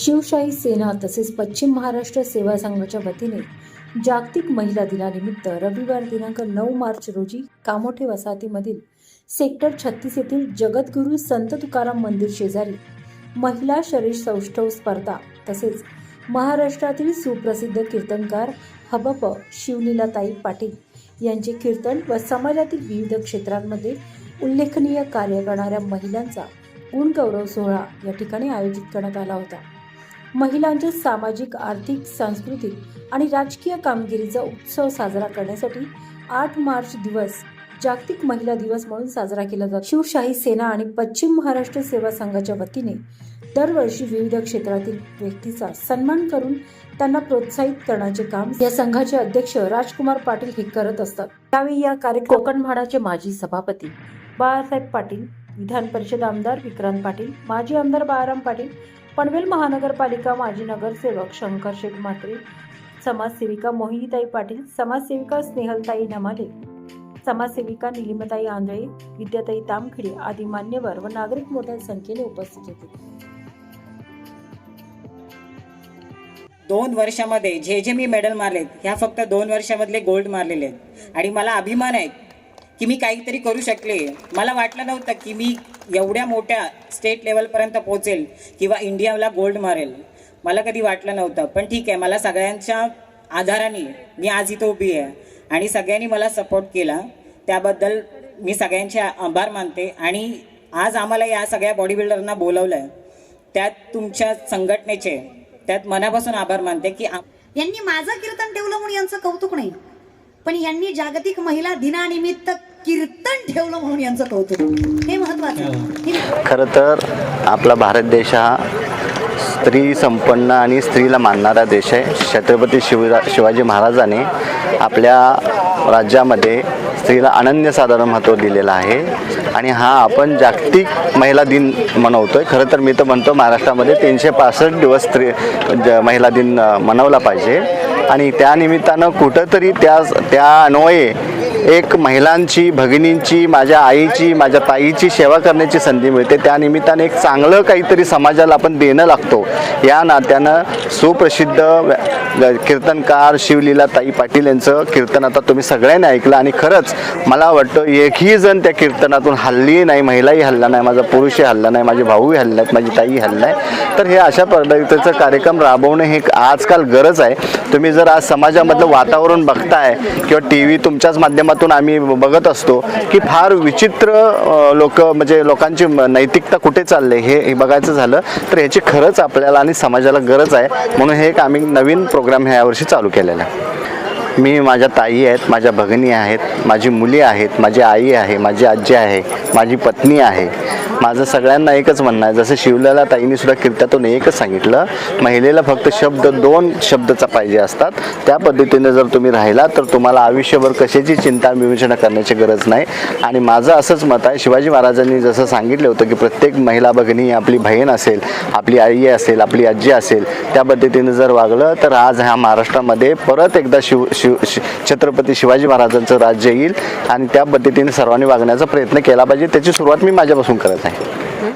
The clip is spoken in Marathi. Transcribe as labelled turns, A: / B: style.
A: शिवशाही सेना तसेच पश्चिम महाराष्ट्र सेवा संघाच्या वतीने जागतिक महिला दिनानिमित्त रविवार दिनांक नऊ मार्च रोजी कामोठे वसाहतीमधील सेक्टर छत्तीस येथील जगद्गुरू संत तुकाराम मंदिर शेजारी महिला शरीर सौष्ठव स्पर्धा तसेच महाराष्ट्रातील सुप्रसिद्ध कीर्तनकार हबप शिवलीलाताई पाटील यांचे कीर्तन व समाजातील विविध क्षेत्रांमध्ये उल्लेखनीय कार्य करणाऱ्या महिलांचा गुणगौरव सोहळा या ठिकाणी आयोजित करण्यात आला होता. महिलांचे सामाजिक आर्थिक सांस्कृतिक आणि राजकीय कामगिरीचा उत्सव साजरा करण्यासाठी आठ मार्च दिवस जागतिक महिला दिवस म्हणून साजरा केला जातो. शिवशाही सेना आणि पश्चिम महाराष्ट्र सेवा संघाच्या वतीने दरवर्षी विविध क्षेत्रातील व्यक्तीचा सन्मान करून त्यांना प्रोत्साहित करण्याचे काम या संघाचे अध्यक्ष राजकुमार पाटील हे करत असतात. त्यावेळी या कार्यक्रम कोकण म्हाडाचे माजी सभापती बाळासाहेब पाटील विधान परिषद आमदार विक्रांत पाटील माजी आमदार बाळाराम पाटील पनवेल महानगरपालिका माजी नगरसेवक शंकर शेठ म्हात्रे समाजसेविका मोहिनीताई पाटील समाजसेविका स्नेहलताई नमाले समाजसेविका निलिमताई आंधळे विद्याताई तामखिडे आदी मान्यवर व नागरिक मोठ्या संख्येने उपस्थित होते.
B: दोन वर्षामध्ये जे जे मी मेडल मारलेत ह्या फक्त दोन वर्षामधले गोल्ड मारलेले आहेत. आणि मला अभिमान आहे की मी काहीतरी करू शकले. मला वाटलं नव्हतं की मी एवढ्या मोठ्या स्टेट लेवलपर्यंत पोहोचेल किंवा इंडियाला गोल्ड मारेल. मला कधी वाटलं नव्हतं पण ठीक आहे मला सगळ्यांच्या आधाराने मी आज इथं उभी आहे आणि सगळ्यांनी मला सपोर्ट केला. त्याबद्दल मी सगळ्यांचे आभार मानते आणि आज आम्हाला या सगळ्या बॉडी बिल्डरना बोलवलं आहे त्यात तुमच्या संघटनेचे त्यात मनापासून आभार मानते की
C: यांनी माझं कीर्तन ठेवलं म्हणून यांचं कौतुक नाही. पण यांनी जागतिक महिला दिनानिमित्त कीर्तन ठेवलं म्हणून यांचं कौतुक. हे महत्वाचं
D: खरं तर आपला भारत देश हा स्त्री संपन्न आणि स्त्रीला मानणारा देश आहे. छत्रपती शिवरा शिवाजी महाराजाने आपल्या राज्यामध्ये स्त्रीला अनन्यसाधारण महत्त्व दिलेलं आहे. आणि हा आपण जागतिक महिला दिन मनवतो आहे खरं तर मी तर म्हणतो महाराष्ट्रामध्ये तीनशे पासष्ट दिवस स्त्री ज- महिला दिन मनवला पाहिजे. आणि त्यानिमित्तानं कुठंतरी त्या त्या अन्वये एक महिलांची भगिनींची माझ्या आईची माझ्या ताईची सेवा करण्याची संधी मिळते. त्यानिमित्ताने एक चांगलं काहीतरी समाजाला आपण देणं लागतो. या नात्यानं सुप्रसिद्ध कीर्तनकार शिवलीला ताई पाटील यांचं कीर्तन आता तुम्ही सगळ्यांनी ऐकलं आणि खरंच मला वाटतं एकही जण त्या कीर्तनातून हल्ली नाही महिलाही हल्ला नाही माझा पुरुषही हल्ला नाही माझे भाऊही हल्ले आहेत माझी ताई हल्ला आहे तर हे अशा पद्धतीचं कार्यक्रम राबवणं हे एक आजकाल गरज आहे. तुम्ही जर आज समाजामधलं वातावरण बघताय किंवा टी व्ही तुमच्याच माध्यमात माध्यमातून आम्ही बघत असतो की फार विचित्र लोक म्हणजे लोकांची नैतिकता कुठे चालले हे हे बघायचं झालं तर ह्याची खरंच आपल्याला आणि समाजाला गरज आहे. म्हणून हे एक आम्ही नवीन प्रोग्राम ह्या वर्षी चालू केलेला आहे. मी माझ्या ताई आहेत माझ्या भगिनी आहेत माझी मुली आहेत माझी आई आहे माझी आजी आहे माझी पत्नी आहे. माझं सगळ्यांना एकच म्हणणं आहे. जसं शिवलेला ताईंनी सुद्धा कीर्त्यातून एकच सांगितलं महिलेला फक्त शब्द दोन शब्दचा पाहिजे असतात. त्या पद्धतीने जर तुम्ही राहिला तर तुम्हाला आयुष्यभर कशाची चिंता विवेचना करण्याची गरज नाही. आणि माझं असंच मत आहे शिवाजी महाराजांनी जसं सांगितलं होतं की प्रत्येक महिला भगिनी आपली बहीण असेल आपली आई असेल आपली आजी असेल त्या पद्धतीने जर वागलं तर आज ह्या महाराष्ट्रामध्ये परत एकदा शिव शिव शि- छत्रपती शिवाजी महाराजांचं राज्य येईल. आणि त्या पद्धतीने सर्वांनी वागण्याचा प्रयत्न केला पाहिजे. त्याची सुरुवात मी माझ्यापासून करत आहे. നമസ്തേ